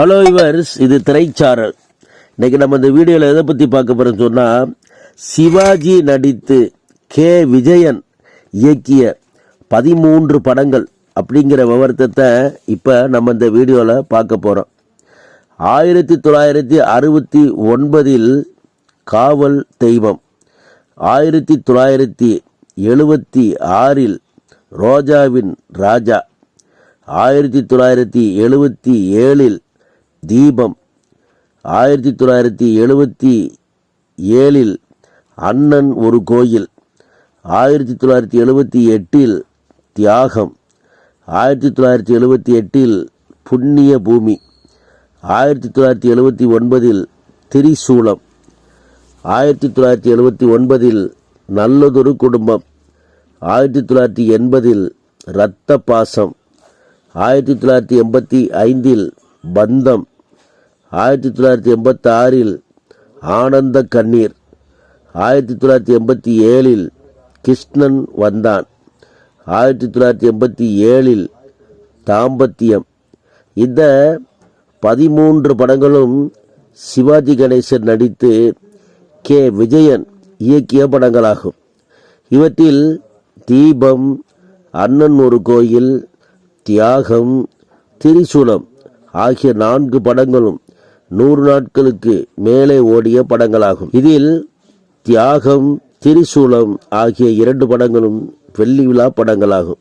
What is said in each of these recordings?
Hello இவர்ஸ் இது திரைச்சாரல். இன்றைக்கி நம்ம இந்த வீடியோவில் எதை பற்றி பார்க்க போகிறோம்னு சொன்னால் சிவாஜி நடித்து கே. விஜயன் இயக்கிய பதிமூன்று படங்கள் அப்படிங்கிற விவரத்தை இப்போ நம்ம இந்த வீடியோவில் பார்க்க போகிறோம் ஆயிரத்தி தொள்ளாயிரத்தி அறுபத்தி ஒன்பதில் காவல் தெய்வம். ஆயிரத்தி தொள்ளாயிரத்தி எழுபத்தி ஆறில் ரோஜாவின் ராஜா. ஆயிரத்தி தொள்ளாயிரத்தி எழுபத்தி ஏழில் தீபம். ஆயிரத்தி தொள்ளாயிரத்தி எழுபத்தி ஏழில் அண்ணன் ஒரு கோயில். ஆயிரத்தி தொள்ளாயிரத்தி எழுபத்தி எட்டில் தியாகம். ஆயிரத்தி தொள்ளாயிரத்தி எழுபத்தி எட்டில் புண்ணிய பூமி. ஆயிரத்தி தொள்ளாயிரத்தி எழுபத்தி ஒன்பதில் திரிசூலம். ஆயிரத்தி தொள்ளாயிரத்தி எழுபத்தி ஒன்பதில் நல்லதொரு குடும்பம். ஆயிரத்தி தொள்ளாயிரத்தி எண்பதில் இரத்த பாசம் ஆயிரத்தி தொள்ளாயிரத்தி எண்பத்தி ஐந்தில் பந்தம். ஆயிரத்தி தொள்ளாயிரத்தி எண்பத்தி ஆறில் ஆனந்த கண்ணீர். ஆயிரத்தி தொள்ளாயிரத்தி எண்பத்தி ஏழில் கிருஷ்ணன் வந்தான். ஆயிரத்தி தொள்ளாயிரத்தி எண்பத்தி ஏழில் தாம்பத்தியம். இந்த பதிமூன்று படங்களும் சிவாஜி கணேசன் நடித்து கே. விஜயன் இயக்கிய படங்களாகும். இவற்றில் தீபம் அண்ணன் ஒரு கோயில் தியாகம் திரிசூலம் ஆகிய நான்கு படங்களும் நூறு நாட்களுக்கு மேலே ஓடிய படங்களாகும். இதில் தியாகம் திரிசூலம் ஆகிய இரண்டு படங்களும் வெள்ளி விழா படங்களாகும்.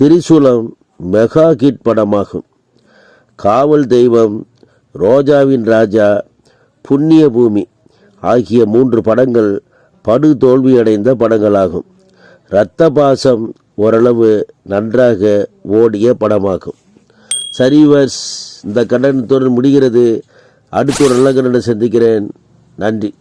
திரிசூலம் மெகா ஹிட் படமாகும். காவல் தெய்வம் ரோஜாவின் ராஜா புண்ணிய பூமி ஆகிய மூன்று படங்கள் படு தோல்வியடைந்த படங்களாகும். இரத்த பாசம் ஓரளவு நன்றாக ஓடிய படமாகும். சரி வர்ஸ் இந்த கண்டனத்துடன் முடிகிறது. அடுத்த ஒரு நல்ல சந்திக்கிறேன். நன்றி.